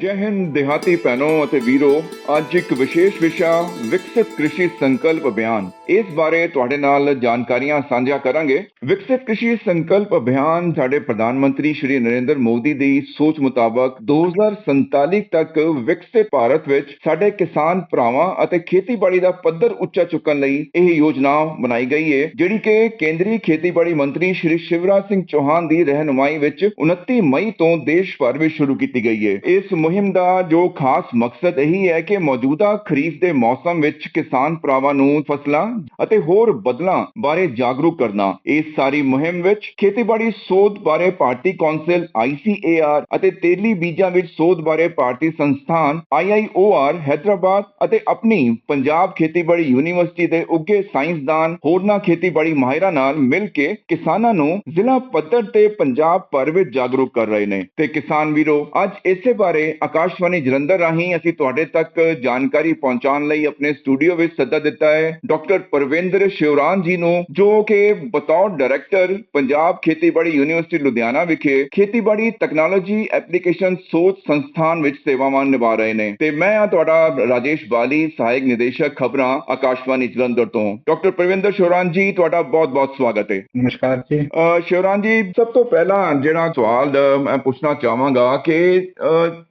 ਜੈ ਹਿੰਦ ਦਿਹਾਤੀ ਭੈਣੋ ਅਤੇ ਵੀਰੋ। ਅੱਜ ਇੱਕ ਵਿਸ਼ੇਸ਼ ਵਿਸ਼ਾ, ਵਿਕਸਿਤ ਕ੍ਰਿਸ਼ੀ ਸੰਕਲਪ ਅਭਿਆਨ ਇਸ ਬਾਰੇ ਤੁਹਾਡੇ ਨਾਲ ਜਾਣਕਾਰੀਆਂ ਸਾਂਝਾ ਕਰਾਂਗੇ। ਵਿਕਸਿਤ ਕ੍ਰਿਸ਼ੀ ਸੰਕਲਪ ਅਭਿਆਨ ਸਾਡੇ ਪ੍ਰਧਾਨ ਮੰਤਰੀ ਸ਼੍ਰੀ ਨਰਿੰਦਰ ਮੋਦੀ ਦੀ ਸੋਚ ਮੁਤਾਬਕ 2047 ਤੱਕ ਵਿਕਸਿਤ ਭਾਰਤ ਵਿੱਚ ਸਾਡੇ ਕਿਸਾਨ ਭਰਾਵਾਂ ਅਤੇ ਖੇਤੀਬਾੜੀ ਦਾ ਪੱਧਰ ਉੱਚਾ ਚੁੱਕਣ ਲਈ ਇਹ ਯੋਜਨਾ ਬਣਾਈ ਗਈ ਹੈ ਜਿਹੜੀ ਕਿ ਕੇਂਦਰੀ ਖੇਤੀਬਾੜੀ ਮੰਤਰੀ ਸ਼੍ਰੀ ਸ਼ਿਵਰਾਜ ਸਿੰਘ ਚੌਹਾਨ ਦੀ ਰਹਿਨੁਮਾਈ ਵਿੱਚ 29 ਮਈ ਤੋਂ ਦੇਸ਼ ਭਰ ਵਿੱਚ ਸ਼ੁਰੂ ਕੀਤੀ ਗਈ ਹੈ ਇਸ ਮੁਹਿੰਮ ਦਾ ਜੋ ਖਾਸ ਮਕਸਦ ਇਹੀ ਹੈ ਕਿ ਮੌਜੂਦਾ ਖਰੀਫ ਦੇ ਮੌਸਮ ਵਿੱਚ ਕਿਸਾਨ ਭਰਾਵਾਂ ਨੂੰ ਫਸਲਾਂ ਅਤੇ ਹੋਰ ਬਦਲਾਂ ਬਾਰੇ ਜਾਗਰੂਕ ਕਰਨਾ, ਇਸ ਸਾਰੀ ਮੁਹਿੰਮ ਵਿੱਚ ਖੇਤੀਬਾੜੀ ਸੋਧ ਬਾਰੇ ਭਾਰਤੀ ਕੌਂਸਲ ICAR ਅਤੇ ਤੇਲੀ ਬੀਜਾਂ ਵਿੱਚ ਸੋਧ ਬਾਰੇ ਭਾਰਤੀ ਸੰਸਥਾਨ IIOR ਹੈਦਰਾਬਾਦ ਅਤੇ ਆਪਣੀ ਪੰਜਾਬ ਖੇਤੀਬਾੜੀ ਯੂਨੀਵਰਸਿਟੀ ਦੇ ਉੱਗੇ ਸਾਇੰਸਦਾਨ ਹੋਰਨਾਂ ਖੇਤੀਬਾੜੀ ਮਾਹਿਰਾਂ ਨਾਲ ਮਿਲ ਕੇ ਕਿਸਾਨਾਂ ਨੂੰ ਜ਼ਿਲ੍ਹਾ ਪੱਧਰ ਤੇ ਪੰਜਾਬ ਭਰ ਵਿੱਚ ਜਾਗਰੂਕ ਕਰ ਰਹੇ ਨੇ। ਤੇ ਕਿਸਾਨ ਵੀਰੋ, ਅੱਜ ਇਸੇ ਬਾਰੇ ਆਕਾਸ਼ਵਾਣੀ ਜਲੰਧਰ ਰਾਹੀਂ ਅਸੀਂ ਤੁਹਾਡੇ ਤੱਕ ਜਾਣਕਾਰੀ ਪਹੁੰਚਾਉਣ ਲਈ ਆਪਣੇ ਸਟੂਡੀਓ ਵਿੱਚ ਸੱਦਾ ਦਿੱਤਾ ਹੈ। ਡਾਕਟਰ ਪਰਵਿੰਦਰ ਸ਼ਿਵਰਾਨ ਜੀ ਨੂੰ ਜੋ ਕਿ ਬਤੌਰ ਡਾਇਰੈਕਟਰ ਪੰਜਾਬ ਖੇਤੀਬਾੜੀ ਯੂਨੀਵਰਸਿਟੀ ਲੁਧਿਆਣਾ ਵਿਖੇ ਖੇਤੀਬਾੜੀ ਟੈਕਨੋਲੋਜੀ ਐਪਲੀਕੇਸ਼ਨ ਸੋਚ ਸੰਸਥਾਨ ਵਿੱਚ ਸੇਵਾਵਾਂ ਨਿਭਾ ਰਹੇ ਨੇ। ਤੇ ਮੈਂ ਹਾਂ ਤੁਹਾਡਾ ਰਾਜੇਸ਼ ਬਾਲੀ ਸਹਾਇਕ ਨਿਦੇਸ਼ਕ ਖਬਰਾਂ ਆਕਾਸ਼ਵਾਣੀ ਜਲੰਧਰ ਤੋਂ। ਡਾਕਟਰ ਪਰਵਿੰਦਰ ਸ਼ਿਵਰਾਨ ਜੀ ਤੁਹਾਡਾ ਬਹੁਤ-ਬਹੁਤ ਸਵਾਗਤ ਹੈ। ਨਮਸਕਾਰ ਜੀ। ਅ, ਸ਼ਿਵਰਾਮ ਜੀ ਸਭ ਤੋਂ ਪਹਿਲਾਂ ਜਿਹੜਾ ਸਵਾਲ ਮੈਂ ਪੁੱਛਣਾ ਚਾਹਾਂਗਾ ਕਿ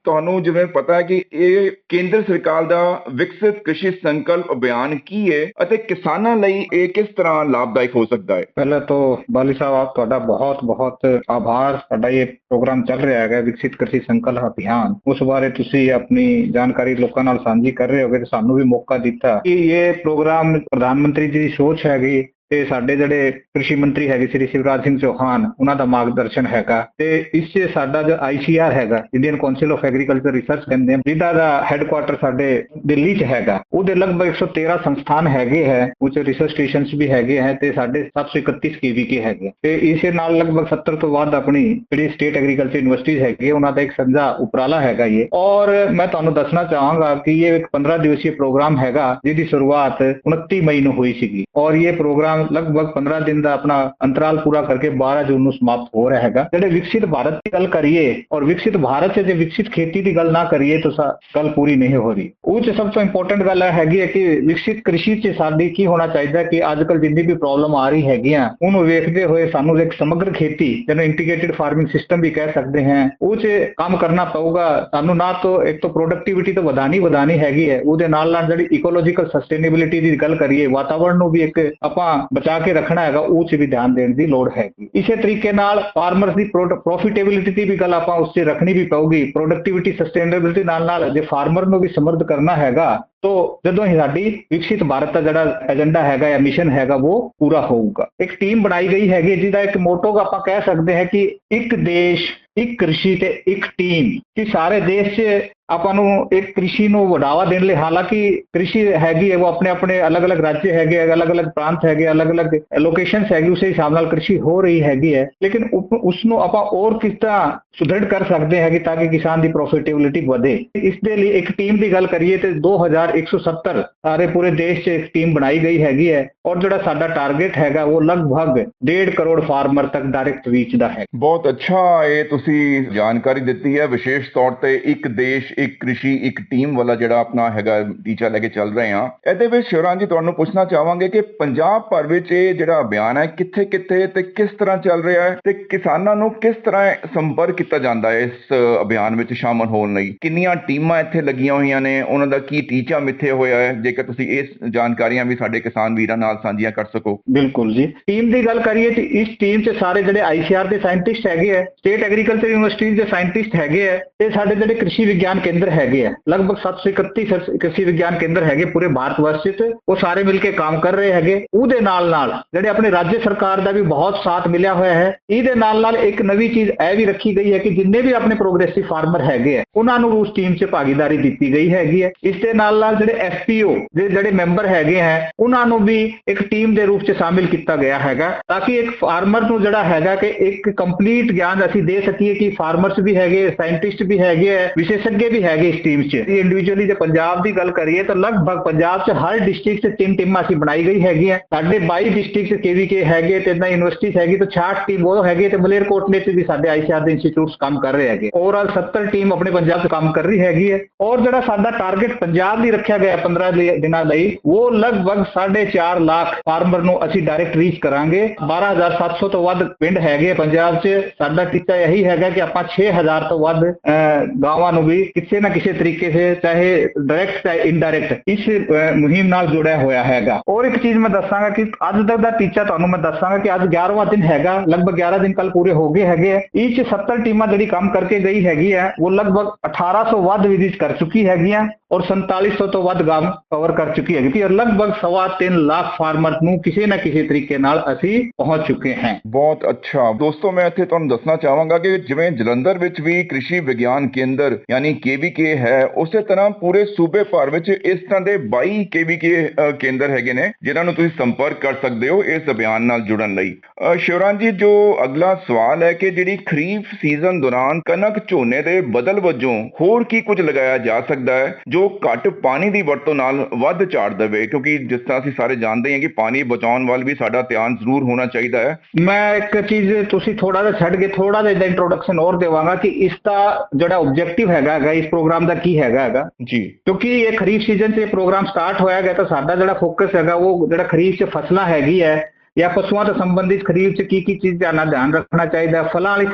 ਤੁਹਾਨੂੰ ਜਿਵੇਂ ਪਤਾ ਹੈ ਕਿ ਇਹ ਕੇਂਦਰ ਸਰਕਾਰ ਦਾ ਵਿਕਸਿਤ ਕ੍ਰਿਸ਼ੀ ਸੰਕਲਪ ਅਭਿਆਨ ਕੀ ਹੈ ਅਤੇ ਕਿਸਾਨਾਂ ਲਈ ਇਹ ਕਿਸ ਤਰ੍ਹਾਂ ਲਾਭਦਾਇਕ ਹੋ ਸਕਦਾ ਹੈ ਪਹਿਲਾਂ ਤੋਂ ਬਾਲੀ ਸਾਹਿਬ, ਆਪ ਤੁਹਾਡਾ ਬਹੁਤ ਬਹੁਤ ਆਭਾਰ। ਸਾਡਾ ਇਹ ਪ੍ਰੋਗਰਾਮ ਚੱਲ ਰਿਹਾ ਹੈਗਾ, ਵਿਕਸਿਤ ਕ੍ਰਿਸ਼ੀ ਸੰਕਲਪ ਅਭਿਆਨ। ਉਸ ਬਾਰੇ ਤੁਸੀਂ ਆਪਣੀ ਜਾਣਕਾਰੀ ਲੋਕਾਂ ਨਾਲ ਸਾਂਝੀ ਕਰ ਰਹੇ ਹੋਗੇ ਤੇ ਸਾਨੂੰ ਵੀ ਮੌਕਾ ਦਿੱਤਾ। ਕਿ ਇਹ ਪ੍ਰੋਗਰਾਮ ਪ੍ਰਧਾਨ ਮੰਤਰੀ ਜੀ ਦੀ ਸੋਚ ਹੈਗੀ। ਤੇ ਸਾਡੇ ਜਿਹੜੇ ਕ੍ਰਿਸ਼ੀ ਮੰਤਰੀ ਹੈਗੇ ਸ੍ਰੀ ਸ਼ਿਵਰਾਜ ਸਿੰਘ ਚੌਹਾਨ ਉਹਨਾਂ ਦਾ ਮਾਰਗਦਰਸ਼ਨ ਹੈਗਾ। ਤੇ ਇਸ 'ਚ ਸਾਡਾ ਜੋ ਆਈਸੀਆਰ ਹੈਗਾ Indian council of agriculture research ਕਹਿੰਦੇ ਆ ਜਿਹਦਾ ਦਾ ਹੈੱਡਕੁਆਟਰ ਸਾਡੇ ਦਿੱਲੀ 'ਚ ਹੈਗਾ। ਉਹਦੇ ਲਗਭਗ 113 ਸੰਸਥਾਨ ਹੈਗੇ ਹੈ ਉੱਚ ਰਿਸਰਚ ਸਟੇਸ਼ਨਸ ਵੀ ਹੈਗੇ ਹੈ ਤੇ ਸਾਡੇ 731 ਕੇਵੀਕੇ ਹੈਗੇ ਤੇ ਇਸੇ ਨਾਲ ਲਗਭਗ 70 ਤੋਂ ਵੱਧ ਆਪਣੀ ਜਿਹੜੀ ਸਟੇਟ ਐਗਰੀਕਲਚਰ ਯੂਨੀਵਰਸਿਟੀਜ਼ ਹੈਗੀ ਹੈ, ਉਹਨਾਂ ਦਾ ਇੱਕ ਸੰਜਾ ਉਪਰਾਲਾ ਹੈਗਾ ਇਹ ਔਰ ਮੈਂ ਤੁਹਾਨੂੰ ਦੱਸਣਾ ਚਾਹਾਂਗਾ ਕਿ ਇਹ ਇੱਕ 15 ਦਿਵਸੀय ਪ੍ਰੋਗਰਾਮ ਹੈਗਾ ਜਿਹਦੀ ਸ਼ੁਰੂਆਤ 29 ਮਈ ਨੂੰ ਹੋਈ ਸੀਗੀ। ਔਰ ਇਹ ਪ੍ਰੋਗਰਾਮ ਲਗਭਗ 15 ਦਿਨ ਦਾ ਆਪਣਾ ਅੰਤਰਾਲ ਪੂਰਾ ਕਰਕੇ 12 ਜੂਨ ਨੂੰ ਸਮਾਪਤ ਹੋ ਰਿਹਾ ਹੈਗਾ। ਜਿਹੜੇ ਵਿਕਸਿਤ ਭਾਰਤ ਦੀ ਗੱਲ ਕਰੀਏ ਔਰ ਵਿਕਸਿਤ ਭਾਰਤ 'ਚ ਜੇ ਵਿਕਸਿਤ ਖੇਤੀ ਦੀ ਗੱਲ ਨਾ ਕਰੀਏ ਤਾਂ ਗੱਲ ਪੂਰੀ ਨਹੀਂ ਹੋ ਰਹੀ। ਉਹ 'ਚ ਸਭ ਤੋਂ ਇੰਪੋਰਟੈਂਟ ਗੱਲ ਹੈਗੀ ਹੈ ਕਿ ਵਿਕਸਿਤ ਕ੍ਰਿਸ਼ੀ 'ਚ ਸਾਡੀ ਕੀ ਹੋਣਾ ਚਾਹੀਦਾ ਕਿ ਅੱਜ ਜਿੰਨੀ ਵੀ ਪ੍ਰੋਬਲਮ ਆ ਰਹੀ ਹੈਗੀਆਂ, ਉਹਨੂੰ ਵੇਖਦੇ ਹੋਏ ਸਾਨੂੰ ਇੱਕ ਸਮਗਰ ਖੇਤੀ ਜਿਹਨੂੰ ਇੰਟੀਗ੍ਰੇਟਿਡ ਫਾਰਮਿੰਗ ਸਿਸਟਮ ਵੀ ਕਹਿ ਸਕਦੇ ਹਾਂ, ਉਹ 'ਚ ਕੰਮ ਕਰਨਾ ਪਊਗਾ। ਸਾਨੂੰ ਨਾ ਤਾਂ ਇੱਕ ਤਾਂ ਪ੍ਰੋਡਕਟਿਵਿਟੀ ਤਾਂ ਵਧਾਣੀ ਵਧਾਣੀ ਹੈਗੀ ਹੈ। ਉਹਦੇ ਨਾਲ ਨਾਲ ਜਿਹੜੀ ਇਕੋਲੋਜੀਕਲ ਸਸਟੇਨੇਬਿਲਿਟੀ ਦੀ ਗੱਲ ਕਰੀਏ ਵਾਤਾਵਰਣ ਨੂੰ ਵੀ ਇੱਕ ਆਪਾਂ ਬਚਾ ਕੇ ਰੱਖਣਾ ਹੈਗਾ, ਉਹ 'ਚ ਵੀ ਧਿਆਨ ਦੇਣ ਦੀ ਲੋੜ ਹੈਗੀ। ਇਸੇ ਤਰੀਕੇ ਨਾਲ ਫਾਰਮਰਸ ਦੀ ਪ੍ਰੋਫਿਟੇਬਿਲਿਟੀ ਦੀ ਵੀ ਗੱਲ ਆਪਾਂ ਉਸ 'ਚ ਰੱਖਣੀ ਵੀ ਪਊਗੀ। ਪ੍ਰੋਡਕਟਿਵਿਟੀ ਸਸਟੇਨੇਬਿਲਿਟੀ ਨਾਲ ਨਾਲ ਜੇ ਫਾਰਮਰ ਨੂੰ ਵੀ ਸਮਰਥ ਕਰਨਾ ਹੈਗਾ, ਤੋ ਜਦੋਂ ਹੀ ਸਾਡੀ ਵਿਕਸਿਤ ਭਾਰਤ ਦਾ ਜਿਹੜਾ ਏਜੰਡਾ ਹੈਗਾ ਜਾਂ ਮਿਸ਼ਨ ਹੈਗਾ, ਉਹ ਪੂਰਾ ਹੋਊਗਾ। ਇੱਕ ਟੀਮ ਬਣਾਈ ਗਈ ਹੈਗੀ, ਜਿਹਦਾ ਇੱਕ ਮੋਟੋ ਆਪਾਂ ਕਹਿ ਸਕਦੇ ਹਾਂ ਕਿ ਇੱਕ ਦੇਸ਼, ਇੱਕ ਕ੍ਰਿਸ਼ੀ ਤੇ ਇੱਕ ਟੀਮ ਕਿ ਸਾਰੇ ਦੇਸ਼ 'ਚ ਆਪਾਂ ਨੂੰ ਇੱਕ ਕ੍ਰਿਸ਼ੀ ਨੂੰ ਵਧਾਵਾ ਦੇਣ ਲਈ, ਹਾਲਾਂਕਿ ਕ੍ਰਿਸ਼ੀ ਹੈਗੀ ਹੈ, ਉਹ ਆਪਣੇ ਆਪਣੇ ਅਲੱਗ-ਅਲੱਗ ਰਾਜ ਹੈਗੇ, ਅਲੱਗ-ਅਲੱਗ ਪ੍ਰਾਂਤ ਹੈਗੇ, ਅਲੱਗ-ਅਲੱਗ ਲੋਕੇਸ਼ਨਸ ਹੈਗੀ, ਉਸੇ ਹਿਸਾਬ ਨਾਲ ਕ੍ਰਿਸ਼ੀ ਹੋ ਰਹੀ ਹੈਗੀ ਹੈ। ਲੇਕਿਨ ਉਸ ਨੂੰ ਆਪਾਂ ਹੋਰ ਕਿਸ ਤਰ੍ਹਾਂ ਸੁਦ੍ਰਿੜ ਕਰ ਸਕਦੇ ਹੈਗੇ ਤਾਂ ਕਿ ਕਿਸਾਨ ਦੀ ਪ੍ਰੋਫਿਟੇਬਿਲਿਟੀ ਵਧੇ। ਇਸ ਦੇ ਲਈ ਇੱਕ ਟੀਮ ਦੀ ਗੱਲ ਕਰੀਏ ਤੇ 2170 ਸਾਰੇ ਪੂਰੇ ਦੇਸ਼ 'ਚ ਇੱਕ ਟੀਮ ਬਣਾਈ ਗਈ ਹੈਗੀ ਹੈ ਔਰ ਜਿਹੜਾ ਸਾਡਾ ਟਾਰਗੇਟ ਹੈਗਾ, ਉਹ ਲਗਭਗ 1.5 ਕਰੋੜ ਫਾਰਮਰ ਤੱਕ ਡਾਇਰੈਕਟ ਰੀਚ ਦਾ ਹੈ। ਬਹੁਤ ਅੱਛਾ ਇਹ ਤੁਸੀਂ ਜਾਣਕਾਰੀ ਦਿੱਤੀ ਹੈ। ਵਿਸ਼ੇਸ਼ ਤੌਰ ਤੇ ਇੱਕ ਦੇਸ਼ ਇੱਕ ਕ੍ਰਿਸ਼ੀ, ਇੱਕ ਟੀਮ ਵਾਲਾ ਜਿਹੜਾ ਆਪਣਾ ਹੈਗਾ ਟੀਚਾ ਲੈ ਕੇ ਚੱਲ ਰਹੇ ਹਾਂ। ਇਹਦੇ ਵਿੱਚ ਸ਼ਿਵਰਾਜ ਜੀ, ਤੁਹਾਨੂੰ ਪੁੱਛਣਾ ਚਾਹਾਂਗੇ ਕਿ ਪੰਜਾਬ ਭਰ ਵਿੱਚ ਇਹ ਜਿਹੜਾ ਅਭਿਆਨ ਹੈ ਕਿੱਥੇ ਕਿੱਥੇ ਤੇ ਕਿਸ ਤਰ੍ਹਾਂ ਚੱਲ ਰਿਹਾ ਹੈ ਤੇ ਕਿਸਾਨਾਂ ਨੂੰ ਕਿਸ ਤਰ੍ਹਾਂ ਸੰਪਰਕ ਕੀਤਾ ਜਾਂਦਾ ਹੈ ਇਸ ਅਭਿਆਨ ਵਿੱਚ ਸ਼ਾਮਲ ਹੋਣ ਲਈ? ਕਿੰਨੀਆਂ ਟੀਮਾਂ ਇੱਥੇ ਲੱਗੀਆਂ ਹੋਈਆਂ ਨੇ? ਉਹਨਾਂ ਦਾ ਕੀ ਟੀਚਾ ਮਿੱਥੇ ਹੋਇਆ ਹੈ? ਜੇਕਰ ਤੁਸੀਂ ਇਸ ਜਾਣਕਾਰੀਆਂ ਵੀ ਸਾਡੇ ਕਿਸਾਨ ਵੀਰਾਂ ਨਾਲ ਸਾਂਝੀਆਂ ਕਰ ਸਕੋ। ਬਿਲਕੁਲ ਜੀ। ਟੀਮ ਦੀ ਗੱਲ ਕਰੀਏ ਤੇ ਇਸ ਟੀਮ 'ਚ ਸਾਰੇ ਜਿਹੜੇ ਆਈਸੀਆਰ ਦੇ ਸਾਇੰਟਿਸਟ ਹੈਗੇ ਆ, ਸਟੇਟ ਐਗਰੀਕਲਚਰ ਯੂਨੀਵਰਸਿਟੀ ਦੇ ਸਾਇੰਟਿਸਟ ਹੈਗੇ ਆ, ਤੇ ਸਾਡੇ ਜਿਹੜੇ ਕ੍ਰਿਸ਼ੀ ਵਿਗਿਆਨ ਕੇਂਦਰ ਹੈਗੇ ਆ। ਲਗਭਗ 731 ਸਰ- ਕ੍ਰਿਸ਼ੀ ਵਿਗਿਆਨ ਕੇਂਦਰ ਹੈਗੇ ਪੂਰੇ ਭਾਰਤ ਵਰਸ਼ 'ਚ। ਉਹ ਸਾਰੇ ਮਿਲ ਕੇ ਕੰਮ ਕਰ ਰਹੇ ਹੈਗੇ। ਉਹਦੇ ਨਾਲ ਨਾਲ ਜਿਹੜੇ ਆਪਣੇ ਰਾਜ ਸਰਕਾਰ ਦਾ ਵੀ ਬਹੁਤ ਸਾਥ ਮਿਲਿਆ ਹੋਇਆ ਹੈ, ਇਹਦੇ ਨਾਲ ਨਾਲ ਇੱਕ ਨਵੀਂ ਚੀਜ਼ ਇਹ ਵੀ ਰੱਖੀ ਗਈ ਹੈ ਕਿ ਜਿੰਨੇ ਵੀ ਆਪਣੇ ਪ੍ਰੋਗਰੈਸਿਵ ਫਾਰਮਰ ਹੈਗੇ ਆ, ਉਹਨਾਂ ਨੂੰ ਉਸ ਟੀਮ 'ਚ ਭਾਗੀਦਾਰੀ ਦਿੱਤੀ ਗਈ ਹੈਗੀ ਹੈ। ਇਸ ਦੇ ਨਾਲ ਨਾਲ ਜਿਹੜੇ ਐਫਪੀਓ ਦੇ ਜਿਹੜੇ ਮੈਂਬਰ ਹੈਗੇ ਹੈ ਉਹਨਾਂ ਨੂੰ ਵੀ ਇੱਕ ਟੀਮ ਦੇ ਰੂਪ 'ਚ ਸ਼ਾਮਿਲ ਕੀਤਾ ਗਿਆ ਹੈਗਾ, ਤਾਂ ਕਿ ਇੱਕ ਫਾਰਮਰ ਨੂੰ ਜਿਹੜਾ ਹੈਗਾ ਕਿ ਇੱਕ ਕੰਪਲੀਟ ਗਿਆਨ ਅਸੀਂ ਦੇ ਸਕੀਏ ਕਿ ਫਾਰਮਰਸ ਵੀ ਹੈਗੇ, ਸਾਇੰਟਿਸਟ ਵੀ ਹੈਗੇ ਹੈ ਵਿਸ਼ੇਸ਼ज्ञ ਵੀ ਹੈਗੇ ਇਸ ਟੀਮ 'ਚ। ਇੰਡੀਵਿਜੂਅਲੀ ਜੇ ਪੰਜਾਬ ਦੀ ਗੱਲ ਕਰੀਏ ਤਾਂ ਲਗਭਗ ਪੰਜਾਬ 'ਚ ਹਰ ਡਿਸਟ੍ਰਿਕਟ 'ਚ ਤਿੰਨ ਟੀਮਾਂ ਅਸੀਂ ਬਣਾਈ ਗਈ ਹੈਗੀ ਹੈ ਸਾਡੇ 22 ਡਿਸਟ੍ਰਿਕਟ ਕੇਵੀਕੇ ਹੈਗੇ ਤੇ ਇਦਾਂ ਯੂਨੀਵਰਸਿਟੀਜ਼ ਹੈਗੀ ਤਾਂ 66 ਟੀਮ ਉਹ ਹੈਗੇ ਤੇ ਮਲੇਰਕੋਟਲੇ 'ਚ ਵੀ ਸਾਡੇ ਆਈਸੀਆਰ ਦੇ ਇੰਸਟੀਚਿਊਟਸ ਕੰਮ ਕਰ ਰਹੇ ਹੈਗੇ। ਓਵਰਆਲ 70 ਟੀਮ ਆਪਣੇ ਪੰਜਾਬ 'ਚ ਕੰਮ ਕਰ ਰਹੀ ਹੈਗੀ ਹੈ ਔਰ ਜਿਹੜਾ ਸਾਡਾ ਟਾਰਗੇਟ ਪੰਜਾਬ ਲਈ ਰੱਖਿਆ ਗਿਆ 15 ਦਿਨਾਂ ਲਈ ਉਹ ਲਗਭਗ 4.5 ਲੱਖ ਫਾਰਮਰ ਨੂੰ ਅਸੀਂ ਡਾਇਰੈਕਟ ਰੀਚ ਕਰਾਂਗੇ। 12700 ਤੋਂ ਵੱਧ ਪਿੰਡ ਹੈਗੇ ਆ ਪੰਜਾਬ 'ਚ। ਸਾਡਾ ਟੀਚਾ ਇਹੀ ਹੈਗਾ ਕਿ ਆਪਾਂ 6000 ਤੋਂ ਵੱਧ ਅਹ, ਗਾਵਾਂ ਨੂੰ ਵੀ ਕਿਸੇ ਨਾ ਕਿਸੇ ਤਰੀਕੇ ਸੇ ਚਾਹੇ ਡਾਇਰੈਕਟ ਚਾਹੇ ਇਨਡਾਇਰੈਕਟ ਇਸ ਅਹ, ਮੁਹਿੰਮ ਨਾਲ ਜੁੜਿਆ ਹੋਇਆ ਹੈਗਾ ਔਰ ਇੱਕ ਚੀਜ਼ ਮੈਂ ਦੱਸਾਂਗਾ ਕਿ ਅੱਜ ਤੱਕ ਦਾ ਟੀਚਾ ਤੁਹਾਨੂੰ ਮੈਂ ਦੱਸਾਂਗਾ ਕਿ ਅੱਜ 11ਵਾਂ ਦਿਨ ਹੈਗਾ ਲਗਭਗ 11 ਦਿਨ ਕੱਲ ਪੂਰੇ ਹੋ ਗਏ ਹੈਗੇ ਆ ਇਹ 'ਚ 70 ਟੀਮਾਂ ਜਿਹੜੀ ਕੰਮ ਕਰਕੇ ਗਈ ਹੈਗੀ ਹੈ ਉਹ ਲਗਭਗ 1800 ਵੱਧ ਵਿਜ਼ਿਟ ਕਰ ਚੁੱਕੀ ਹੈਗੀਆਂ ਔਰ 4700 ਤੋਂ ਵੱਧ ਗਾਮ ਕਵਰ ਕਰ ਚੁੱਕੀ ਹੈਗੀ ਤੇ ਲਗਭਗ ਸਵਾ ਤਿੰਨ ਲੱਖ ਫਾਰਮਰ ਨੂੰ ਕਿਸੇ ਨਾ ਕਿਸੇ ਤਰੀਕੇ ਨਾਲ ਅਸੀਂ ਪਹੁੰਚ ਚੁੱਕੇ ਹਾਂ ਬਹੁਤ ਅੱਛਾ ਦੋਸਤੋ ਮੈਂ ਇੱਥੇ ਤੁਹਾਨੂੰ ਦੱਸਣਾ ਚਾਹਾਂਗਾ ਕਿ ਜਿਵੇਂ ਜਲੰਧਰ ਵਿੱਚ ਵੀ ਕ੍ਰਿਸ਼ੀ ਵਿਗਿਆਨ ਕੇਂਦਰ ਯਾਨੀ KVK ਹੈ। ਉਸੇ ਤਰ੍ਹਾਂ ਪੂਰੇ ਸੂਬੇ ਭਰ ਵਿੱਚ ਇਸ ਤਰ੍ਹਾਂ ਦੇ 22 KVK ਅ, ਕੇਂਦਰ ਹੈਗੇ ਨੇ ਜਿਨ੍ਹਾਂ ਨੂੰ ਤੁਸੀਂ ਸੰਪਰਕ ਕਰ ਸਕਦੇ ਹੋ ਇਸ ਅਭਿਆਨ ਨਾਲ ਜੁੜਨ ਲਈ। ਅ, ਜੀ ਜੋ ਅਗਲਾ ਸਵਾਲ ਹੈ ਕਿ ਜਿਹੜੀ ਖਰੀਫ ਸੀਜ਼ਨ ਦੌਰਾਨ ਕਣਕ ਝੋਨੇ ਦੇ ਬਦਲ ਵਜੋਂ ਹੋਰ ਕੀ ਕੁਝ ਲਗਾਇਆ ਜਾ ਸਕਦਾ ਹੈ ਜੋ ਘੱਟ ਪਾਣੀ ਦੀ ਵਰਤੋਂ ਨਾਲ ਵੱਧ ਝਾੜ ਦੇਵੇ? ਕਿਉਂਕਿ ਜਿਸ ਤਰ੍ਹਾਂ ਅਸੀਂ ਸਾਰੇ ਜਾਣਦੇ ਹਾਂ ਕਿ ਪਾਣੀ ਬਚਾਉਣ ਵੱਲ ਵੀ ਸਾਡਾ ਧਿਆਨ ਜ਼ਰੂਰ ਹੋਣਾ ਚਾਹੀਦਾ ਹੈ। ਮੈਂ ਇੱਕ ਚੀਜ਼ ਤੁਸੀਂ ਥੋੜਾ ਜਿਹਾ ਛੱਡ ਕੇ ਥੋੜਾ ਜਿਹਾ ਇੰਟਰੋਡਕਸ਼ਨ ਹੋਰ ਦੇਵਾਂਗਾ ਕਿ ਇਸ ਦਾ ਜਿਹੜਾ ਆਬਜੈਕਟਿਵ ਹੈਗਾ ਹੈਗਾ ਇਸ ਪ੍ਰੋਗਰਾਮ ਦਾ ਕੀ ਹੈਗਾ ਹੈਗਾ? ਜੀ। ਕਿਉਂਕਿ ਇਹ ਖਰੀਫ ਸੀਜ਼ਨ 'ਚ ਇਹ ਪ੍ਰੋਗਰਾਮ ਸਟਾਰਟ ਹੋਇਆ ਗਿਆ ਤਾਂ ਸਾਡਾ ਜਿਹੜਾ ਫੋਕਸ ਹੈਗਾ ਉਹ ਜਿਹੜਾ ਖਰੀਫ 'ਚ ਫਸਲਾਂ ਹੈਗੀ ਹੈ ਜਾਂ ਪਸ਼ੂਆਂ ਤੋਂ ਸੰਬੰਧਿਤ ਖਰੀਦ 'ਚ ਕੀ ਕੀ ਚੀਜ਼ ਦਾ ਧਿਆਨ ਰੱਖਣਾ ਚਾਹੀਦਾ, ਫਲਾਂ ਵਾਲੀ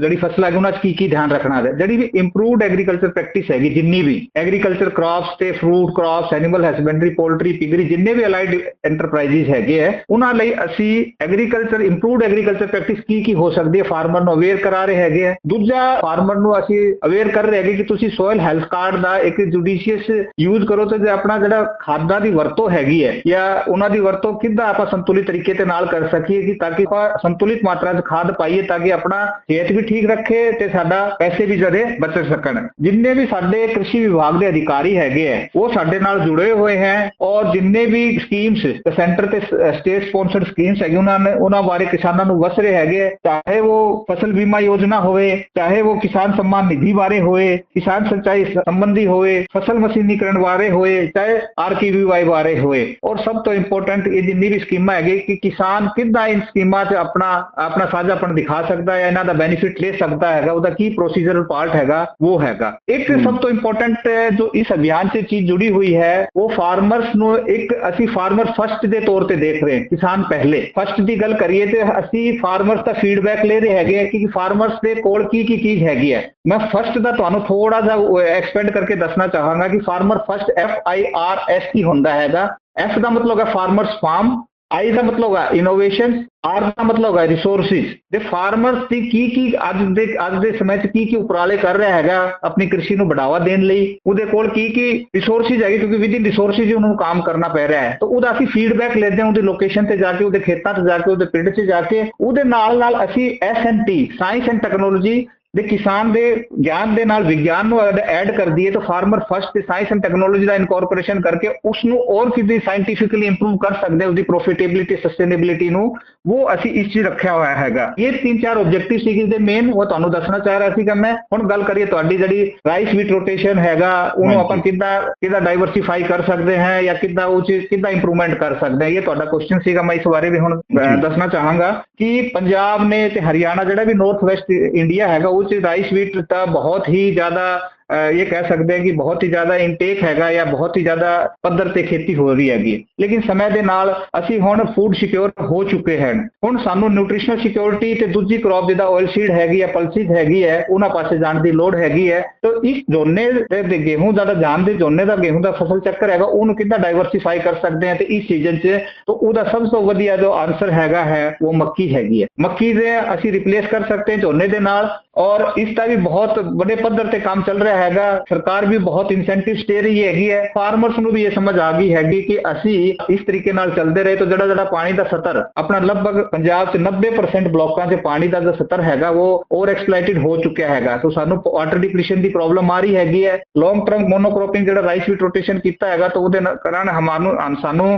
ਜਿਹੜੀ ਫਸਲ ਹੈਗੀ ਉਹਨਾਂ 'ਚ ਕੀ ਕੀ ਧਿਆਨ ਰੱਖਣਾ ਹੈ ਜਿਹੜੀ ਵੀ ਇੰਪਰੂਵਡ ਐਗਰੀਕਲਚਰ ਪ੍ਰੈਕਟਿਸ ਹੈਗੀ, ਜਿੰਨੀ ਵੀ ਐਗਰੀਕਲਚਰ ਕ੍ਰਾਪਸ ਤੇ fruit crops animal husbandry poultry piggery ਜਿੰਨੇ ਵੀ ਅਲਾਈਡ ਐਂਟਰਪ੍ਰਾਈਜ਼ਸ ਹੈਗੇ ਹੈ ਉਹਨਾਂ ਲਈ ਅਸੀਂ ਐਗਰੀਕਲਚਰ ਇੰਪਰੂਵਡ ਐਗਰੀਕਲਚਰ ਪ੍ਰੈਕਟਿਸ ਕੀ ਕੀ ਹੋ ਸਕਦੀ ਹੈ? ਫਾਰਮਰ ਨੂੰ ਅਵੇਅਰ ਕਰਾ ਰਹੇ ਹੈਗੇ ਹੈ ਦੂਜਾ ਫਾਰਮਰ ਨੂੰ ਅਸੀਂ ਅਵੇਅਰ ਕਰ ਰਹੇ ਹੈਗੇ ਕਿ ਤੁਸੀਂ ਸੋਇਲ ਹੈਲਥ ਕਾਰਡ ਦਾ ਇੱਕ ਜੁਡੀਸ਼ੀਅਸ ਯੂਜ਼ ਕਰੋ ਤੇ ਜੇ ਆਪਣਾ ਜਿਹੜਾ ਖਾਦਾਂ ਦੀ ਵਰਤੋਂ ਹੈਗੀ ਹੈ ਜਾਂ ਉਹਨਾਂ ਦੀ ਵਰਤੋਂ ਕਿੱਦਾਂ ਆਪਾਂ ਸੰਤੁਲਿਤ ਤਰੀਕੇ ਤੇ ਨਾਲ ਕਰ ਸਕੀਏ ਕਿ ਤਾਂ ਕਿ ਸੰਤੁਲਿਤ ਮਾਤਰਾ 'ਚ ਖਾਦ ਪਾਈਏ, ਤਾਂ ਕਿ ਆਪਣਾ ਸਿਹਤ ਵੀ ਠੀਕ ਰੱਖੇ ਤੇ ਸਾਡਾ ਪੈਸੇ ਵੀ ਜਦੇ ਬਚ ਸਕਣ। ਜਿੰਨੇ ਵੀ ਸਾਡੇ ਕ੍ਰਿਸ਼ੀ ਵਿਭਾਗ ਦੇ ਅਧਿਕਾਰੀ ਹੈਗੇ ਐ ਉਹ ਸਾਡੇ ਨਾਲ ਜੁੜੇ ਹੋਏ ਹੈ ਔਰ ਜਿੰਨੇ ਵੀ ਸਕੀਮਸ ਸੈਂਟਰ ਤੇ ਸਟੇਟ ਸਪਾਂਸਰਡ ਸਕੀਮਸ ਹੈਗੀ, ਉਹਨਾਂ ਨੇ, ਉਹਨਾਂ ਬਾਰੇ ਕਿਸਾਨਾਂ ਨੂੰ ਵਸ ਰਹੇ ਹੈਗੇ ਚਾਹੇ ਉਹ ਫਸਲ ਬੀਮਾ ਯੋਜਨਾ ਹੋਵੇ, ਚਾਹੇ ਉਹ ਕਿਸਾਨ ਸਨਮਾਨ ਨਿਧੀ ਬਾਰੇ ਹੋਏ, ਕਿਸਾਨ ਸਿੰਚਾਈ ਸੰਬੰਧੀ ਹੋਏ, ਫਸਲ ਮਸ਼ੀਨੀਕਰਨ ਬਾਰੇ ਹੋਏ, ਚਾਹੇ ਆਰਕੇਵੀਵਾਈ ਬਾਰੇ ਹੋਏ। ਔਰ ਸਭ ਤੋਂ ਇੰਪੋਰਟੈਂਟ ਇਹ ਜਿੰਨੀ ਵੀ ਸਕੀਮਾਂ ਹੈਗੀ ਕਿ ਕਿਸਾਨ ਕਿੱਦਾਂ ਇਨ ਸਕੀਮਾਂ 'ਚ ਆਪਣਾ ਆਪਣਾ ਸਾਂਝਾਪਣ ਦਿਖਾ ਸਕਦਾ ਹੈ ਇਹਨਾਂ ਦਾ ਬੈਨੀਫਿਟ ਲੈ ਸਕਦਾ ਹੈਗਾ ਉਹਦਾ ਕੀ ਪ੍ਰੋਸੀਜਰਲ ਪਾਰਟ ਹੈਗਾ ਉਹ ਹੈਗਾ। ਇੱਕ ਸਭ ਤੋਂ ਇੰਪੋਰਟੈਂਟ ਜੋ ਇਸ ਅਭਿਆਨ 'ਚ ਚੀਜ਼ ਜੁੜੀ ਹੋਈ ਹੈ ਉਹ ਫਾਰਮਰਸ ਨੂੰ ਇੱਕ ਅਸੀਂ ਫਾਰਮਰ ਫਸਟ ਦੇ ਤੌਰ ਤੇ ਦੇਖ ਰਹੇ ਹਾਂ ਕਿਸਾਨ ਪਹਿਲੇ। ਫਸਟ ਦੀ ਗੱਲ ਕਰੀਏ ਤੇ ਅਸੀਂ ਫਾਰਮਰਸ ਦਾ ਫੀਡਬੈਕ ਲੈ ਰਹੇ ਹੈਗੇ ਕਿ ਫਾਰਮਰਸ ਦੇ ਕੋਲ ਕੀ ਕੀ ਚੀਜ਼ ਹੈਗੀ ਹੈ। ਮੈਂ ਫਸਟ ਦਾ ਤੁਹਾਨੂੰ ਥੋੜਾ ਜਿਹਾ ਐਕਸਪੈਂਡ ਕਰਕੇ ਦੱਸਣਾ ਚਾਹਾਂਗਾ ਕਿ farmer first F I R S ਕੀ ਹੁੰਦਾ ਹੈਗਾ। ਐਫ ਦਾ ਮਤਲਬ ਹੈ ਫਾਰਮਰਸ ਫਾਰਮ ਆਈ ਦਾ ਮਤਲਬ ਹੈ ਇਨੋਵੇਸ਼ਨ ਆਰ ਦਾ ਮਤਲਬ ਹੈ ਰਿਸੋਰਸਿਸ ਦੇ ਫਾਰਮਰਸ ਦੀ ਕੀ ਕੀ ਅੱਜ ਦੇ ਅੱਜ ਦੇ ਸਮੇਂ 'ਚ ਕੀ ਕੀ ਉਪਰਾਲੇ ਕਰ ਰਿਹਾ ਹੈਗਾ ਆਪਣੀ ਕ੍ਰਿਸ਼ੀ ਨੂੰ ਬੜਾਵਾ ਦੇਣ ਲਈ, ਉਹਦੇ ਕੋਲ ਕੀ ਕੀ ਰਿਸੋਰਸਿਸ ਹੈਗੇ ਕਿਉਂਕਿ ਵਿਦ ਇਨ ਰਿਸੋਰਸਿਸ ਉਹਨੂੰ ਕੰਮ ਕਰਨਾ ਪੈ ਰਿਹਾ ਹੈ। ਤਾਂ ਉਹਦਾ ਅਸੀਂ ਫੀਡਬੈਕ ਲੈਂਦੇ ਹਾਂ ਉਹਦੀ ਲੋਕੇਸ਼ਨ ਤੇ ਜਾ ਕੇ, ਉਹਦੇ ਖੇਤਾਂ 'ਚ ਜਾ ਕੇ, ਉਹਦੇ ਪਿੰਡ 'ਚ ਜਾ ਕੇ। ਉਹਦੇ ਨਾਲ ਨਾਲ ਅਸੀਂ S N T science and technology ਦੇ ਕਿਸਾਨ ਦੇ ਗਿਆਨ ਦੇ ਨਾਲ ਵਿਗਿਆਨ ਨੂੰ ਐਡ ਕਰ ਦਈਏ ਤਾਂ ਫਾਰਮਰ ਫਸਟ ਤੇ ਸਾਇੰਸ ਐਂਡ ਟੈਕਨੋਲੋਜੀ ਦਾ ਇਨਕੋਰਪੋਰੇਸ਼ਨ ਕਰਕੇ ਉਸ ਨੂੰ ਹੋਰ ਕਿਤੇ ਸਾਇੰਟੀਫਿਕਲੀ ਇੰਪਰੂਵ ਕਰ ਸਕਦੇ ਹਾਂ ਉਹਦੀ ਪ੍ਰੋਫਿਟੇਬਿਲਿਟੀ ਸਸਟੇਨੇਬਿਲਿਟੀ ਨੂੰ। ਉਹ ਅਸੀਂ ਇਸ 'ਚ ਰੱਖਿਆ ਹੋਇਆ ਹੈਗਾ। ਇਹ ਤਿੰਨ ਚਾਰ ਆਬਜੈਕਟਿਵ ਸੀਗੇ ਦੇ ਮੇਨ ਉਹ ਤੁਹਾਨੂੰ ਦੱਸਣਾ ਚਾਹ ਰਿਹਾ ਸੀਗਾ ਮੈਂ। ਹੁਣ ਗੱਲ ਕਰੀਏ ਤੁਹਾਡੀ ਜਿਹੜੀ ਰਾਈਸ ਵੀਟ ਰੋਟੇਸ਼ਨ ਹੈਗਾ ਉਹਨੂੰ ਆਪਾਂ ਕਿੱਦਾਂ ਕਿੱਦਾਂ ਡਾਈਵਰਸਿਫਾਈ ਕਰ ਸਕਦੇ ਹਾਂ ਜਾਂ ਕਿੱਦਾਂ ਉਹ 'ਚ ਕਿੱਦਾਂ ਇੰਪਰੂਵਮੈਂਟ ਕਰ ਸਕਦੇ ਹਾਂ ਇਹ ਤੁਹਾਡਾ ਕੁਐਸਚਨ ਸੀਗਾ। ਮੈਂ ਇਸ ਬਾਰੇ ਵੀ ਹੁਣ ਦੱਸਣਾ ਚਾਹਾਂਗਾ ਕਿ ਪੰਜਾਬ ਨੇ ਤੇ ਹਰਿਆਣਾ ਜਿਹੜਾ ਵੀ ਨਾਰਥ ਵੈਸਟ ਇੰਡੀਆ ਹੈਗਾ ਉਹ 'ਚ ਰਾਈਸ ਵੀਟ ਤਾਂ ਬਹੁਤ ਹੀ ਜ਼ਿਆਦਾ ਇਹ ਕਹਿ ਸਕਦੇ ਹਾਂ ਕਿ ਬਹੁਤ ਹੀ ਜ਼ਿਆਦਾ ਇਨਟੇਕ ਹੈਗਾ ਜਾਂ ਬਹੁਤ ਹੀ ਜ਼ਿਆਦਾ ਪੱਧਰ ਤੇ ਖੇਤੀ ਹੋ ਰਹੀ ਹੈਗੀ। ਲੇਕਿਨ ਸਮੇਂ ਦੇ ਨਾਲ ਅਸੀਂ ਹੁਣ ਫੂਡ ਸਿਕਿਉਰ ਹੋ ਚੁੱਕੇ ਹਨ। ਹੁਣ ਸਾਨੂੰ ਨਿਊਟ੍ਰੀਸ਼ਨਲ ਸਿਕਿਉਰਿਟੀ ਤੇ ਦੂਜੀ ਕ੍ਰੌਪ ਜਿਹਦਾ ਆਇਲ ਸੀਡ ਹੈਗੀ ਹੈ ਪਲਸਿਸ ਹੈਗੀ ਹੈ, ਉਹਨਾਂ ਪਾਸੇ ਜਾਣ ਦੀ ਲੋੜ ਹੈਗੀ ਹੈ। ਤਾਂ ਇਸ ਝੋਨੇ ਦੇ ਗੇਹੂੰ ਦਾ ਤਾਂ ਜਾਣਦੇ ਝੋਨੇ ਦਾ ਗੇਹੂੰ ਦਾ ਫਸਲ ਚੱਕਰ ਹੈਗਾ, ਉਹਨੂੰ ਕਿੱਦਾਂ ਡਾਈਵਰਸਿਫਾਈ ਕਰ ਸਕਦੇ ਹਾਂ ਤੇ ਇਸ ਸੀਜ਼ਨ 'ਚ ਤਾਂ ਉਹਦਾ ਸਭ ਤੋਂ ਵਧੀਆ ਜੋ ਆਨਸਰ ਹੈਗਾ ਹੈ, ਉਹ ਮੱਕੀ ਹੈਗੀ ਹੈ। ਮੱਕੀ ਦੇ ਅਸੀਂ ਰਿਪਲੇਸ ਕਰ ਸਕਦੇ ਹਾਂ ਝੋਨੇ ਦੇ ਨਾਲ ਔਰ ਇਸ ਦਾ ਵੀ ਬਹੁਤ ਵੱਡੇ ਪੱਧਰ ਤੇ ਕੰਮ ਚੱਲ ਰਿਹਾ ਹੈਗਾ। ਸਰਕਾਰ ਵੀ ਬਹੁਤ ਇਨਸੈਂਟਿਵਸ ਦੇ ਰਹੀ ਹੈਗੀ ਹੈ। ਫਾਰਮਰਸ ਨੂੰ ਵੀ ਇਹ ਸਮਝ ਆ ਗਈ ਹੈਗੀ ਕਿ ਅਸੀਂ ਇਸ ਤਰੀਕੇ ਨਾਲ ਚੱਲਦੇ ਰਹੇ ਤਾਂ ਜਿਹੜਾ ਜਿਹੜਾ ਪਾਣੀ ਦਾ ਸਤਰ ਆਪਣਾ ਲਗਭਗ ਪੰਜਾਬ 'ਚ 90% ਬਲੋਕਾਂ 'ਚ ਪਾਣੀ ਦਾ ਸਤਰ ਹੈਗਾ ਉਹ ਓਵਰ ਐਕਸਪਲੋਇਟਡ ਹੋ ਚੁੱਕਿਆ ਹੈਗਾ। ਤਾਂ ਸਾਨੂੰ ਵਾਟਰ ਡਿਪਲੀਸ਼ਨ ਦੀ ਪ੍ਰੋਬਲਮ ਆ ਰਹੀ ਹੈਗੀ ਹੈ। ਲੌਂਗ ਟਰਮ ਮੋਨੋਕ੍ਰੋਪਿੰਗ ਜਿਹੜਾ ਰਾਈਸ ਵੀਟ ਰੋਟੇਸ਼ਨ ਕੀਤਾ ਹੈਗਾ ਤਾਂ ਉਹਦੇ ਕਾਰਨ ਹਮਾਨੂੰ ਸਾਨੂੰ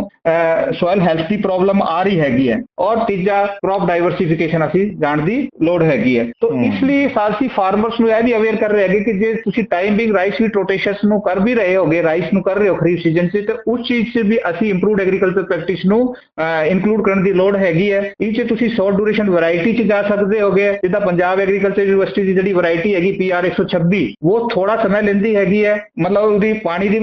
ਸੋਇਲ ਹੈਲਥ ਦੀ ਪ੍ਰੋਬਲਮ ਆ ਰਹੀ ਹੈਗੀ ਹੈ। ਔਰ ਤੀਜਾ ਕ੍ਰੌਪ ਡਾਈਵਰਸਿਫਿਕੇਸ਼ਨ ਅਸੀਂ ਜਾਣ ਦੀ ਲੋੜ ਹੈਗੀ ਹੈ। ਤਾਂ ਇਸ ਲਈ ਸਾਲਸੀ ਫਾਰਮਰਸ ਨੂੰ ਇਹ ਵੀ ਅਵੇਅਰ ਕਰ ਰਹੇ ਹੈਗੇ ਕਿ ਜੇ ਤੁਸੀਂ ਟਾਈਮ ਬਿੰਗ ਰਾਈਸ ਵੀ ਰੋਟੇਸ਼ਨਸ ਨੂੰ ਕਰ ਵੀ ਰਹੇ ਹੋਗੇ ਰਾਈਸ ਨੂੰ ਕਰ ਰਹੇ ਹੋ ਖਰੀਫ ਸੀਜ਼ਨ 'ਚ, ਤੇ ਉਸ ਚੀਜ਼ 'ਚ ਵੀ ਅਸੀਂ ਇੰਪਰੂਵਡ ਐਗਰੀਕਲਚਰ ਪ੍ਰੈਕਟਿਸ ਨੂੰ ਇਨਕਲੂਡ ਕਰਨ ਦੀ ਲੋੜ ਹੈਗੀ ਹੈ। ਇਹ 'ਚ ਤੁਸੀਂ ਸ਼ਾਰਟ ਡਿਊਰੇਸ਼ਨ ਵੈਰਾਈਟੀ 'ਚ ਜਾ ਸਕਦੇ ਹੋਗੇ, ਜਿੱਦਾਂ ਪੰਜਾਬ ਐਗਰੀਕਲਚਰ ਯੂਨੀਵਰਸਿਟੀ ਦੀ ਜਿਹੜੀ ਵੈਰਾਈਟੀ ਹੈਗੀ ਪੀਆਰ 126 ਉਹ ਥੋੜਾ ਸਮਾਂ ਲੈਂਦੀ ਹੈਗੀ ਹੈ, ਮਤਲਬ ਉਹਦੀ ਪਾਣੀ ਦੀ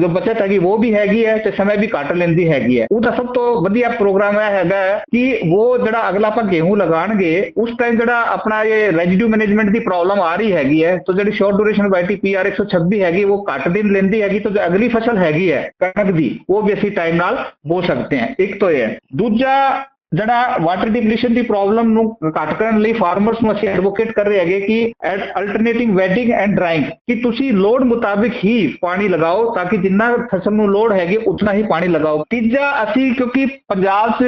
ਜੋ ਬਚਤ ਹੈਗੀ ਉਹ ਵੀ ਹੈਗੀ ਹੈ ਤੇ ਸਮਾਂ ਵੀ ਘੱਟ ਲੈਂਦੀ ਹੈਗੀ ਹੈ। ਉਹਦਾ ਸਭ ਤੋਂ ਵਧੀਆ ਪ੍ਰੋਗਰਾਮ ਇਹ ਹੈਗਾ ਕਿ ਉਹ ਜਿਹੜਾ ਅਗਲਾ ਆਪਾਂ ਗੇਹੂੰ ਲਗਾਣਗੇ ਉਸ ਟਾਈਮ ਜਿਹੜਾ ਆਪਣਾ ਇਹ ਰੈਜ਼ੀਡਿਊ ਮੈਨੇਜਮੈਂਟ ਦੀ ਪ੍ਰੋਬਲਮ ਆ ਰਹੀ ਹੈਗੀ ਹੈ, ਤਾਂ ਜਿਹੜੀ ਸ਼ਾਰਟ ਡਿਊਰੇਸ਼ਨ ਵੈਰਾਈਟੀ ਪੀਆਰ 126 ਹੈਗੀ, ਉਹ ਘੱਟ ਦਿਨ ਲੈਂਦੀ ਹੈਗੀ ਤਾਂ ਜੋ ਅਗਲੀ ਫਸਲ ਹੈਗੀ ਹੈ, ਕਣਕ ਦੀ, ਉਹ ਵੀ ਅਸੀਂ ਟਾਈਮ ਨਾਲ ਬੋ ਸਕਦੇ ਹਾਂ। ਇੱਕ ਤਾਂ ਇਹ ਹੈ। ਦੂਜਾ ਜਿਹੜਾ ਵਾਟਰ ਡਿਪਲੀਸ਼ਨ ਦੀ ਪ੍ਰੋਬਲਮ ਨੂੰ ਘੱਟ ਕਰਨ ਲਈ ਫਾਰਮਰਸ ਨੂੰ ਅਸੀਂ ਐਡਵੋਕੇਟ ਕਰ ਰਹੇ ਹੈਗੇ ਕਿ ਅਲਟਰਨੇਟਿੰਗ ਵੈਡਿੰਗ ਐਂਡ ਡਰਾਈਂਗ ਕਿ ਤੁਸੀਂ ਲੋਡ ਮੁਤਾਬਿਕ ਹੀ ਪਾਣੀ ਲਗਾਓ ਤਾਂ ਕਿ ਜਿੰਨਾ ਫਸਲ ਨੂੰ ਲੋਡ ਹੈਗੀ, ਉਤਨਾ ਹੀ ਪਾਣੀ ਲਗਾਓ। ਤੀਜਾ, ਅਸੀਂ ਕਿਉਂਕਿ ਪੰਜਾਬ 'ਚ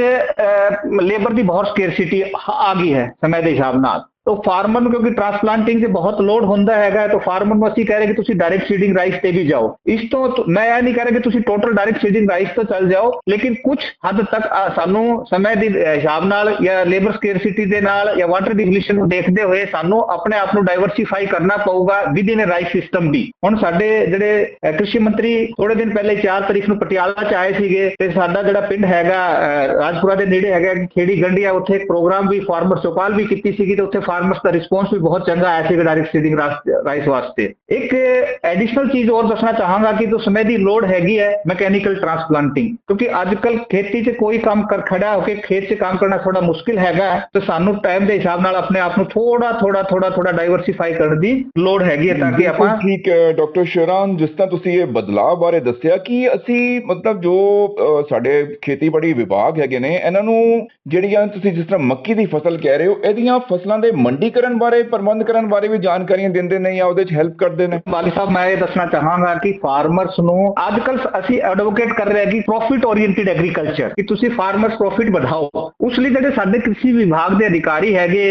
ਲੇਬਰ ਦੀ ਬਹੁਤ ਸਕੇਰਸਿਟੀ ਆ ਗਈ ਹੈ ਸਮੇਂ ਦੇ ਹਿਸਾਬ ਨਾਲ। ਤੋ ਫਾਰਮਰ ਨੂੰ ਕਿਉਂਕਿ ਟ੍ਰਾਂਸਪਲਾਂਟਿੰਗ 'ਚ ਬਹੁਤ ਲੋਡ ਹੁੰਦਾ ਹੈਗਾ, ਤਾਂ ਫਾਰਮਰ ਨੂੰ ਅਸੀਂ ਕਹਿ ਰਹੇ ਕਿ ਤੁਸੀਂ ਡਾਇਰੈਕਟ ਸੀਡਿੰਗ ਰਾਈਸ ਤੇ ਵੀ ਜਾਓ। ਇਸ ਤੋਂ ਮੈਂ ਇਹ ਨਹੀਂ ਕਹਿ ਰਿਹਾ ਕਿ ਤੁਸੀਂ ਟੋਟਲ ਡਾਇਰੈਕਟ ਸੀਡਿੰਗ ਰਾਈਸ ਤੋਂ ਚੱਲ ਜਾਓ, ਲੇਕਿਨ ਕੁਝ ਹੱਦ ਤੱਕ ਸਾਨੂੰ ਸਮੇਂ ਦੀ ਹਿਸਾਬ ਨਾਲ ਜਾਂ ਲੇਬਰ ਸਕੇਰਸਿਟੀ ਦੇ ਨਾਲ ਜਾਂ ਵਾਟਰ ਡਿਫਲੀਸ਼ਨ ਨੂੰ ਦੇਖਦੇ ਹੋਏ ਸਾਨੂੰ ਆਪਣੇ ਆਪ ਨੂੰ ਡਾਈਵਰਸੀਫਾਈ ਕਰਨਾ ਪਊਗਾ ਵਿਦ ਇਨ ਰਾਈਸ ਸਿਸਟਮ ਵੀ ਹੁਣ ਸਾਡੇ ਜਿਹੜੇ ਕ੍ਰਿਸ਼ੀ ਮੰਤਰੀ ਥੋੜੇ ਦਿਨ ਪਹਿਲੇ 4 ਤਰੀਕ ਨੂੰ ਪਟਿਆਲਾ ਚ ਆਏ ਸੀਗੇ ਤੇ ਸਾਡਾ ਜਿਹੜਾ ਪਿੰਡ ਹੈਗਾ ਰਾਜਪੁਰਾ ਦੇ ਨੇੜੇ ਹੈਗਾ ਖੇੜੀ ਗੰਡੀਆ ਉੱਥੇ ਇੱਕ ਪ੍ਰੋਗਰਾਮ ਵੀ ਫਾਰਮਰ ਚੋਪਾਲ ਵੀ ਕੀਤੀ ਸੀਗੀ ਤੇ ਉੱਥੇ ਫਾਰਮਰਸ ਦਾ ਰਿਸਪੌਂਸ ਵੀ ਬਹੁਤ ਚੰਗਾ ਆਇਆ ਸੀਗਾ ਡਾਇਰੈਕਟ ਸੀਡਿੰਗ ਰਾਈਸ ਵਾਸਤੇ। ਇੱਕ ਐਡੀਸ਼ਨਲ ਚੀਜ਼ ਹੋਰ ਦੱਸਣਾ ਚਾਹਾਂਗਾ ਕਿ ਜੋ ਸਮੇਂ ਦੀ ਲੋੜ ਹੈਗੀ ਹੈ ਮੈਕੈਨੀਕਲ ਟ੍ਰਾਂਸਪਲਾਂਟਿੰਗ ਕਿਉਂਕਿ ਅੱਜ ਕੱਲ ਖੇਤੀ 'ਚ ਕੋਈ ਕੰਮ ਕਰ ਖੜਾ ਹੋ ਕੇ ਖੇਤ 'ਚ ਕੰਮ ਕਰਨਾ ਥੋੜਾ ਮੁਸ਼ਕਿਲ ਹੈਗਾ ਤੇ ਸਾਨੂੰ ਟਾਈਮ ਦੇ ਹਿਸਾਬ ਨਾਲ ਆਪਣੇ ਆਪ ਨੂੰ ਥੋੜਾ ਥੋੜਾ ਥੋੜਾ ਥੋੜਾ ਡਾਈਵਰਸਿਫਾਈ ਕਰਨ ਦੀ ਲੋੜ ਹੈਗੀ ਹੈ ਤਾਂ ਕਿ ਆਪਾਂ ਠੀਕ ਡਾਕਟਰ ਸ਼ਿਵਰਾਮ ਜਿਸ ਤਰ੍ਹਾਂ ਤੁਸੀਂ ਇਹ ਬਦਲਾਅ ਬਾਰੇ ਦੱਸਿਆ ਕਿ ਅਸੀਂ ਮਤਲਬ ਜੋ ਸਾਡੇ ਖੇਤੀਬਾੜੀ ਵਿਭਾਗ ਹੈਗੇ ਨੇ ਇਹਨਾਂ ਨੂੰ ਜਿਹੜੀਆਂ ਤੁਸੀਂ ਜਿਸ ਤਰ੍ਹਾਂ ਮੱਕੀ ਦੀ ਫਸਲ ਕਹਿ ਰਹੇ ਹੋ ਇਹਦੀਆਂ ਫਸਲਾਂ ਦੇ ਮੰਡੀਕਰਨ ਬਾਰੇ ਪ੍ਰਬੰਧ ਕਰਨ ਬਾਰੇ ਵੀ ਜਾਣਕਾਰੀਆਂ ਦਿੰਦੇ ਨੇ ਜਾਂ ਉਹਦੇ 'ਚ ਹੈਲਪ ਕਰਦੇ ਨੇ? ਬਾਲੀ ਸਾਹਿਬ, ਮੈਂ ਇਹ ਦੱਸਣਾ ਚਾਹਾਂਗਾ ਕਿ ਫਾਰਮਰਸ ਨੂੰ ਅੱਜ ਕੱਲ ਅਸੀਂ ਐਡਵੋਕੇਟ ਕਰ ਰਹੇ ਹਾਂ ਕਿ ਪ੍ਰੋਫਿਟ ਓਰੀਐਂਟਡ ਐਗਰੀਕਲਚਰ ਕਿ ਤੁਸੀਂ ਫਾਰਮਰਸ ਪ੍ਰੋਫਿਟ ਵਧਾਓ। ਉਸ ਲਈ ਜਿਹੜੇ ਸਾਡੇ ਕ੍ਰਿਸ਼ੀ ਵਿਭਾਗ ਦੇ ਅਧਿਕਾਰੀ ਹੈਗੇ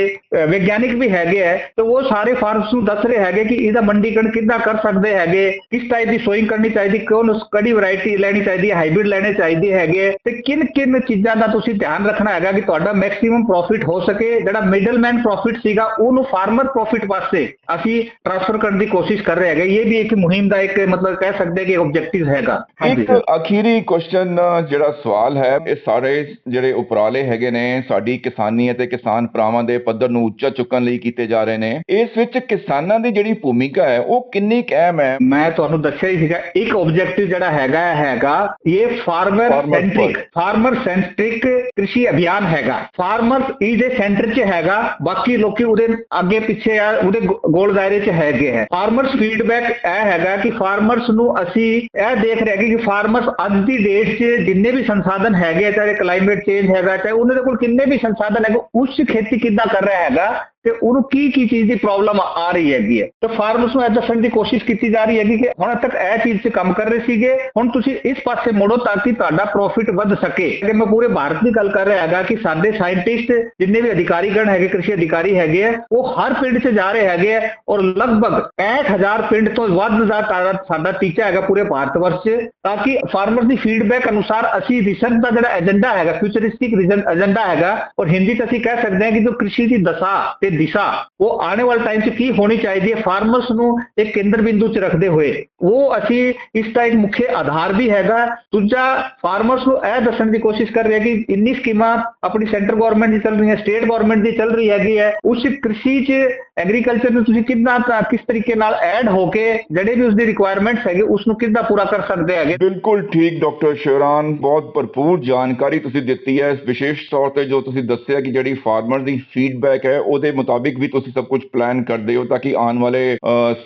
ਵਿਗਿਆਨਿਕ ਵੀ ਹੈਗੇ ਹੈ, ਤੇ ਉਹ ਸਾਰੇ ਫਾਰਮਰਸ ਨੂੰ ਦੱਸ ਰਹੇ ਹੈਗੇ ਕਿ ਇਹਦਾ ਮੰਡੀਕਰਨ ਕਿੱਦਾਂ ਕਰ ਸਕਦੇ ਹੈਗੇ, ਕਿਸ ਟਾਈਪ ਦੀ ਸੋਇੰਗ ਕਰਨੀ ਚਾਹੀਦੀ, ਕਿਉਂ ਕਿਹੜੀ ਵੈਰਾਈਟੀ ਲੈਣੀ ਚਾਹੀਦੀ ਹੈ ਹਾਈਬ੍ਰਿਡ ਲੈਣੇ ਚਾਹੀਦੇ ਹੈਗੇ, ਤੇ ਕਿਨ ਕਿਨ ਚੀਜ਼ਾਂ ਦਾ ਤੁਸੀਂ ਧਿਆਨ ਰੱਖਣਾ ਹੈਗਾ ਕਿ ਤੁਹਾਡਾ ਮੈਕਸਿਮਮ ਪ੍ਰੋਫਿਟ ਹੋ ਸਕੇ, ਜਿਹੜਾ ਮਿਡਲਮੈਨ ਪ੍ਰੋਫਿਟ ਸੀਗਾ ਉਹਨੂੰ ਫਾਰਮਰ ਪ੍ਰੋਫਿਟ ਵਾਸਤੇ ਅਸੀਂ ਟ੍ਰਾਂਸਫਰ ਕਰਨ ਦੀ ਕੋਸ਼ਿਸ਼ ਕਰ ਰਹੇ ਹੈਗੇ। ਇਹ ਵੀ ਇੱਕ ਮੁਹਿੰਮ ਦਾ ਇੱਕ ਮਤਲਬ ਕਹਿ ਸਕਦੇ ਕਿ ਆਬਜੈਕਟਿਵ ਹੈਗਾ। ਇੱਕ ਅਖੀਰੀ ਕੁਐਸਚਨ ਜਿਹੜਾ ਸਵਾਲ ਹੈ ਇਹ ਸਾਰੇ ਜਿਹੜੇ ਉਪਰਾਲੇ ਹੈਗੇ ਨੇ ਸਾਡੀ ਕਿਸਾਨੀ ਅਤੇ ਕਿਸਾਨ ਭਰਾਵਾਂ ਦੇ ਪੱਧਰ ਨੂੰ ਉੱਚਾ ਚੁੱਕਣ ਲਈ ਕੀਤੇ ਜਾ ਰਹੇ ਨੇ। ਇਸ ਵਿੱਚ ਕਿਸਾਨਾਂ ਦੀ ਜਿਹੜੀ ਭੂਮਿਕਾ ਹੈ ਉਹ ਕਿੰਨੀ ਕੁ ਅਹਿਮ ਹੈ? ਮੈਂ ਤੁਹਾਨੂੰ ਦੱਸਿਆ ਹੀ ਸੀਗਾ ਇੱਕ ਆਬਜੈਕਟਿਵ ਜਿਹੜਾ ਹੈਗਾ ਹੈਗਾ ਇਹ ਫਾਰਮਰ ਸੈਂਟ੍ਰਿਕ ਫਾਰਮਰ ਸੈਂਟ੍ਰਿਕ ਕ੍ਰਿਸ਼ੀ ਅਭਿਆਨ ਹੈਗਾ। ਫਾਰਮਰ ਇਹਦੇ ਸੈਂਟਰ 'ਚ ਹੈਗਾ ਬਾਕੀ ਲੋਕੀ ਉਹਦੇ ਅੱਗੇ ਪਿੱਛੇ ਆ ਉਹਦੇ ਗੋਲ ਦਾਇਰੇ 'ਚ ਹੈਗੇ ਹੈ। ਫਾਰਮਰਸ ਫੀਡਬੈਕ ਇਹ ਹੈਗਾ ਕਿ ਫਾਰਮਰਸ ਨੂੰ ਅਸੀਂ ਇਹ ਦੇਖ ਰਹੇ ਕਿ ਫਾਰਮਰਸ ਅੱਜ ਦੀ ਡੇਟ 'ਚ ਜਿੰਨੇ ਵੀ ਸੰਸਾਧਨ ਹੈਗੇ ਆ, ਚਾਹੇ ਕਲਾਈਮੇਟ ਚੇਂਜ ਹੈਗਾ ਚਾਹੇ ਉਹਨਾਂ ਦੇ ਕੋਲ ਕਿੰਨੇ ਵੀ ਸੰਸਾਧਨ ਹੈਗੇ ਉਸ 'ਚ ਖੇਤੀ ਕਿੱਦਾਂ ਕਰ ਰਿਹਾ ਹੈਗਾ ਤੇ ਉਹਨੂੰ ਕੀ ਕੀ ਚੀਜ਼ ਦੀ ਪ੍ਰੋਬਲਮ ਆ ਰਹੀ ਹੈਗੀ ਹੈ। ਤੇ ਫਾਰਮਰਸ ਨੂੰ ਇਹ ਦੱਸਣ ਦੀ ਕੋਸ਼ਿਸ਼ ਕੀਤੀ ਜਾ ਰਹੀ ਹੈਗੀ ਕਿ ਹੁਣ ਤੱਕ ਇਹ ਚੀਜ਼ 'ਚ ਕੰਮ ਕਰ ਰਹੇ ਸੀਗੇ, ਹੁਣ ਤੁਸੀਂ ਇਸ ਪਾਸੇ ਮੋੜੋ ਤਾਂ ਕਿ ਤੁਹਾਡਾ ਪ੍ਰੋਫਿਟ ਵੱਧ ਸਕੇ। ਕਿ ਮੈਂ ਪੂਰੇ ਭਾਰਤ ਦੀ ਗੱਲ ਕਰ ਰਿਹਾ ਹੈਗਾ ਕਿ ਸਾਡੇ ਸਾਇੰਟਿਸਟ ਜਿੰਨੇ ਵੀ ਅਧਿਕਾਰੀਗਣ ਹੈਗੇ, ਕ੍ਰਿਸ਼ੀ ਅਧਿਕਾਰੀ ਹੈਗੇ ਆ, ਉਹ ਹਰ ਪਿੰਡ 'ਚ ਜਾ ਰਹੇ ਹੈਗੇ ਆ ਔਰ ਲਗਭਗ 65000 ਪਿੰਡ ਤੋਂ ਵੱਧ ਦਾ ਸਾਡਾ ਸਾਡਾ ਟੀਚਾ ਹੈਗਾ ਪੂਰੇ ਭਾਰਤ ਵਰਸ਼ 'ਚ, ਤਾਂ ਕਿ ਫਾਰਮਰ ਦੀ ਫੀਡਬੈਕ ਅਨੁਸਾਰ ਅਸੀਂ ਰਿਸਰਚ ਦਾ ਜਿਹੜਾ ਏਜੰਡਾ ਹੈਗਾ ਫਿਊਚਰਿਸਟਿਕ ਏਜੰਡਾ ਹੈਗਾ, ਔਰ ਹਿੰਦੀ 'ਚ ਅਸੀਂ ਕਹਿ ਸਕਦੇ ਹਾਂ ਕਿ ਜੋ ਕ੍ਰਿਸ਼ੀ ਦੀ ਦਸ਼ਾ ਤੇ ਦਿਸ਼ਾ, ਉਹ ਆਉਣੇ ਵਾਲੇ ਟਾਈਮ 'ਚ ਕੀ ਹੋਣੀ ਚਾਹੀਦੀ ਹੈ? ਫਾਰਮਰਸ ਨੂੰ ਇੱਕ ਕੇਂਦਰ ਬਿੰਦੂ 'ਚ ਰੱਖਦੇ ਹੋਏ। ਉਹ ਅਸੀਂ ਇਸ ਦਾ ਇੱਕ ਮੁੱਖ ਆਧਾਰ ਵੀ ਹੈਗਾ। ਦੂਜਾ ਫਾਰਮਰਸ ਨੂੰ ਇਹ ਦੱਸਣ ਦੀ ਕੋਸ਼ਿਸ਼ ਕਰ ਰਹੇ ਕਿ ਇੰਨੀ ਸਕੀਮਾਂ ਆਪਣੀ ਸੈਂਟਰ ਗਵਰਨਮੈਂਟ ਦੀ ਚੱਲ ਰਹੀਆਂ ਸਟੇਟ ਗਵਰਨਮੈਂਟ ਦੀ ਚੱਲ ਰਹੀ ਹੈਗੀ ਹੈ। ਉਸ ਕ੍ਰਿਸ਼ੀ 'ਚ ਐਗਰੀਕਲਚਰ ਨੂੰ ਤੁਸੀਂ ਕਿੰਨਾ ਕਿਸ ਤਰੀਕੇ ਨਾਲ ਐਡ ਹੋ ਕੇ ਜਿਹੜੇ ਵੀ ਉਸ ਦੀ ਰਿਕੁਆਇਰਮੈਂਟਸ ਹੈਗੇ ਉਸ ਨੂੰ ਕਿੱਦਾਂ ਪੂਰਾ ਕਰ ਸਕਦੇ ਹੈਗੇ? ਬਿਲਕੁਲ ਠੀਕ ਡਾਕਟਰ ਸ਼ਿਵਰਾਨ ਬਹੁਤ ਭਰਪੂਰ ਜਾਣਕਾਰੀ ਤੁਸੀਂ ਦਿੱਤੀ ਹੈ। ਵਿਸ਼ੇਸ਼ ਤੌਰ ਤੇ ਜੋ ਤੁਸੀਂ ਦੱਸਿਆ ਕਿ ਜਿਹੜੀ ਫਾਰਮਰ ਦੀ ਫੀਡਬੈਕ ਹੈ, ਉਹਦੇ ਮੁਤਾਬਿਕ ਵੀ ਤੁਸੀਂ ਸਭ ਕੁਝ ਪਲਾਨ ਕਰਦੇ ਹੋ ਤਾਂ ਕਿ ਆਉਣ ਵਾਲੇ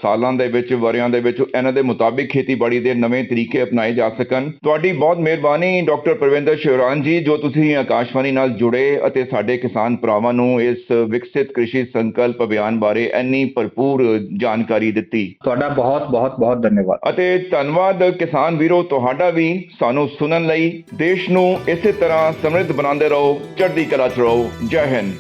ਸਾਲਾਂ ਦੇ ਵਿੱਚ ਵਰਿਆਂ ਦੇ ਵਿੱਚ ਇਹਨਾਂ ਦੇ ਮੁਤਾਬਿਕ ਖੇਤੀਬਾੜੀ ਦੇ ਨਵੇਂ ਤਰੀਕੇ ਅਪਣਾਏ ਜਾ ਸਕਣ। ਤੁਹਾਡੀ ਬਹੁਤ ਮਿਹਰਬਾਨੀ ਡਾਕਟਰ ਪ੍ਰਵਿੰਦਰ ਸ਼ਿਵਰਾਨ ਜੀ ਜੋ ਤੁਸੀਂ ਆਕਾਸ਼ਵਾਣੀ ਨਾਲ ਜੁੜੇ ਅਤੇ ਸਾਡੇ ਕਿਸਾਨ ਭਰਾਵਾਂ ਨੂੰ ਇਸ ਵਿਕਸਿਤ ਕ੍ਰਿਸ਼ੀ ਸੰਕਲਪ ਅਭਿਆਨ ਬਾਰੇ ਇੰਨੀ ਭਰਪੂਰ ਜਾਣਕਾਰੀ ਦਿੱਤੀ। ਤੁਹਾਡਾ ਬਹੁਤ ਬਹੁਤ ਬਹੁਤ ਧੰਨਵਾਦ। ਅਤੇ ਧੰਨਵਾਦ ਕਿਸਾਨ ਵੀਰੋ ਤੁਹਾਡਾ ਵੀ ਸਾਨੂੰ ਸੁਣਨ ਲਈ। ਦੇਸ਼ ਨੂੰ ਇਸੇ ਤਰ੍ਹਾਂ ਸਮਰਿੱਧ ਬਣਾਉਂਦੇ ਰਹੋ ਚੜ੍ਹਦੀ ਕਲਾ ਚ ਰਹੋ। ਜੈ ਹਿੰਦ।